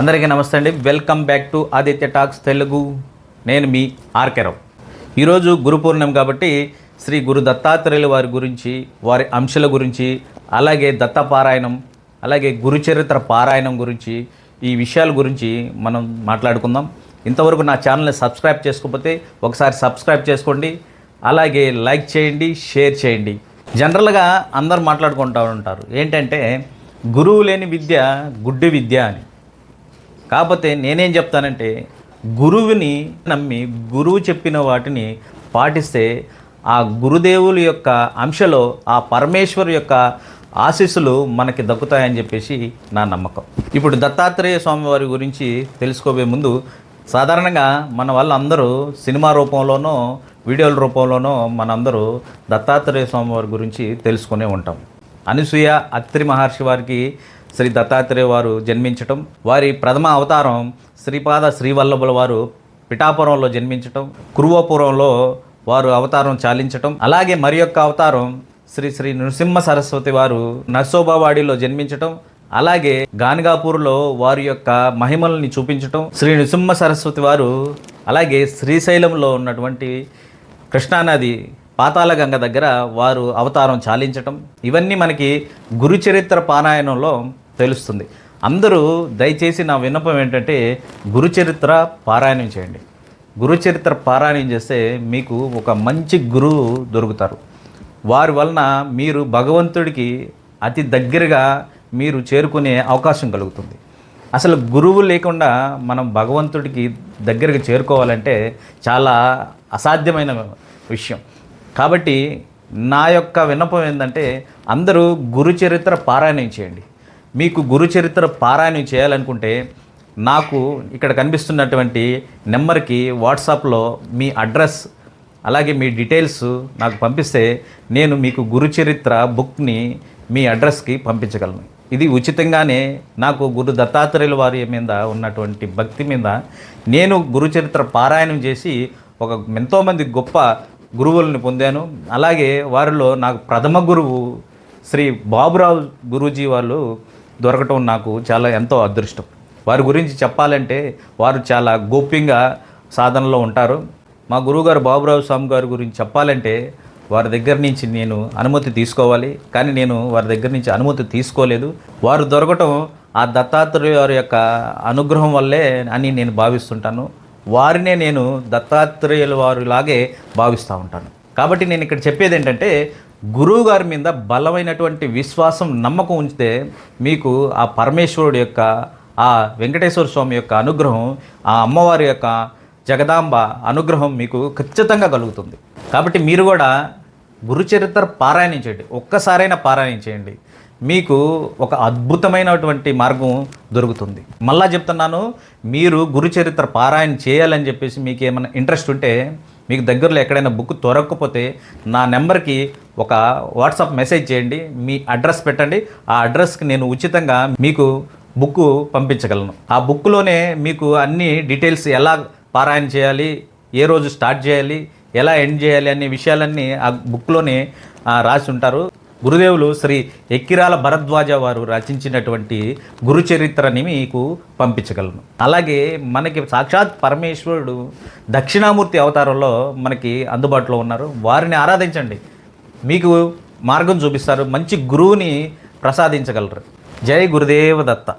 అందరికీ నమస్తే అండి. Welcome back to Aditya talks Telugu నేను మీ ఆర్కెరావు ఈరోజు గురు పూర్ణిమ కాబట్టి శ్రీ గురు దత్తాత్రేయుల వారి గురించి వారి అంశాల గురించి అలాగే దత్త పారాయణం అలాగే గురు చరిత్ర పారాయణం గురించి ఈ విషయాల గురించి మనం మాట్లాడుకుందాం. ఇంతవరకు నా ఛానల్ని సబ్స్క్రైబ్ చేసుకోకపోతే ఒకసారి సబ్స్క్రైబ్ చేసుకోండి. అలాగే లైక్ చేయండి షేర్ చేయండి. జనరల్గా అందరు మాట్లాడుకుంటూ ఉంటారు. ఏంటంటే గురువు లేని విద్య గుడ్డి విద్య అని. కాకపోతే నేనేం చెప్తానంటే గురువుని నమ్మి గురువు చెప్పిన వాటిని పాటిస్తే ఆ గురుదేవుల యొక్క అంశలో ఆ పరమేశ్వరు యొక్క ఆశీస్సులు మనకి దక్కుతాయని చెప్పేసి నా నమ్మకం. ఇప్పుడు దత్తాత్రేయ స్వామి వారి గురించి తెలుసుకోబోయే ముందు సాధారణంగా మన వాళ్ళందరూ సినిమా రూపంలోనో వీడియోల రూపంలోనో మనందరూ దత్తాత్రేయ స్వామి వారి గురించి తెలుసుకునే ఉంటాం. అనసూయ అత్రి మహర్షి వారికి శ్రీ దత్తాత్రేయ వారు జన్మించటం వారి ప్రథమ అవతారం శ్రీపాద శ్రీవల్లభుల వారు పిఠాపురంలో జన్మించటం కురువపురంలో వారు అవతారం చాలించటం అలాగే మరి యొక్క అవతారం శ్రీ శ్రీ నృసింహ సరస్వతి వారు నర్సోబావాడిలో జన్మించటం అలాగే గానిగాపూర్లో వారి యొక్క మహిమల్ని చూపించటం శ్రీ నృసింహ సరస్వతి వారు అలాగే శ్రీశైలంలో ఉన్నటువంటి కృష్ణానది పాతాళగంగ దగ్గర వారు అవతారం చాలించటం. ఇవన్నీ మనకి గురుచరిత్ర పారాయణంలో తెలుస్తుంది. అందరూ దయచేసి నా విన్నపం ఏంటంటే గురుచరిత్ర పారాయణం చేయండి. గురుచరిత్ర పారాయణం చేస్తే మీకు ఒక మంచి గురువు దొరుకుతారు. వారి వలన మీరు భగవంతుడికి అతి దగ్గరగా మీరు చేరుకునే అవకాశం కలుగుతుంది. అసలు గురువు లేకుండా మనం భగవంతుడికి దగ్గరగా చేరుకోవాలంటే చాలా అసాధ్యమైన విషయం. కాబట్టి నా యొక్క విన్నపం ఏంటంటే అందరూ గురు చరిత్ర పారాయణం చేయండి. మీకు గురు చరిత్ర పారాయణం చేయాలనుకుంటే నాకు ఇక్కడ కనిపిస్తున్నటువంటి నెంబర్కి వాట్సాప్లో మీ అడ్రస్ అలాగే మీ డీటెయిల్స్ నాకు పంపిస్తే నేను మీకు గురుచరిత్ర బుక్ని మీ అడ్రస్కి పంపించగలను. ఇది ఉచితంగానే నాకు గురు దత్తాత్రేయుల వారి మీద ఉన్నటువంటి భక్తి మీద నేను గురుచరిత్ర పారాయణం చేసి ఒక ఎంతోమంది గొప్ప గురువులను పొందాను. అలాగే వారిలో నాకు ప్రథమ గురువు శ్రీ బాబురావు గురూజీ వాళ్ళు దొరకటం నాకు చాలా ఎంతో అదృష్టం. వారి గురించి చెప్పాలంటే వారు చాలా గోప్యంగా సాధనలో ఉంటారు. మా గురువుగారు బాబురావు స్వామి గారి గురించి చెప్పాలంటే వారి దగ్గర నుంచి నేను అనుమతి తీసుకోవాలి. కానీ నేను వారి దగ్గర నుంచి అనుమతి తీసుకోలేదు. వారు దొరకటం ఆ దత్తాత్రేయ వారి యొక్క అనుగ్రహం వల్లే అని నేను భావిస్తుంటాను. వారినే నేను దత్తాత్రేయుల వారిలాగే భావిస్తూ ఉంటాను. కాబట్టి నేను ఇక్కడ చెప్పేది ఏంటంటే గురువు గారి మీద బలమైనటువంటి విశ్వాసం నమ్మకం ఉంచితే మీకు ఆ పరమేశ్వరుడు యొక్క ఆ వెంకటేశ్వర స్వామి యొక్క అనుగ్రహం ఆ అమ్మవారి యొక్క జగదాంబ అనుగ్రహం మీకు ఖచ్చితంగా కలుగుతుంది. కాబట్టి మీరు కూడా గురుచరిత్ర పారాయణించండి. ఒక్కసారైనా పారాయణించేయండి. మీకు ఒక అద్భుతమైనటువంటి మార్గం దొరుకుతుంది. మళ్ళా చెప్తున్నాను మీరు గురుచరిత్ర పారాయణ చేయాలని చెప్పేసి మీకు ఏమైనా ఇంట్రెస్ట్ ఉంటే మీకు దగ్గరలో ఎక్కడైనా బుక్ దొరకకపోతే నా నెంబర్కి ఒక వాట్సాప్ మెసేజ్ చేయండి మీ అడ్రస్ పెట్టండి. ఆ అడ్రస్కి నేను ఉచితంగా మీకు బుక్ పంపించగలను. ఆ బుక్లోనే మీకు అన్ని డీటెయిల్స్ ఎలా పారాయణ చేయాలి ఏ రోజు స్టార్ట్ చేయాలి ఎలా ఎండ్ చేయాలి అనే విషయాలన్నీ ఆ బుక్లోనే రాసి ఉంటారు. గురుదేవులు శ్రీ ఎక్కిరాల భరద్వాజ వారు రచించినటువంటి గురు చరిత్రని మీకు పంపించగలను. అలాగే మనకి సాక్షాత్ పరమేశ్వరుడు దక్షిణామూర్తి అవతారంలో మనకి అందుబాటులో ఉన్నారు. వారిని ఆరాధించండి. మీకు మార్గం చూపిస్తారు. మంచి గురువుని ప్రసాదించగలరు. జై గురుదేవ దత్త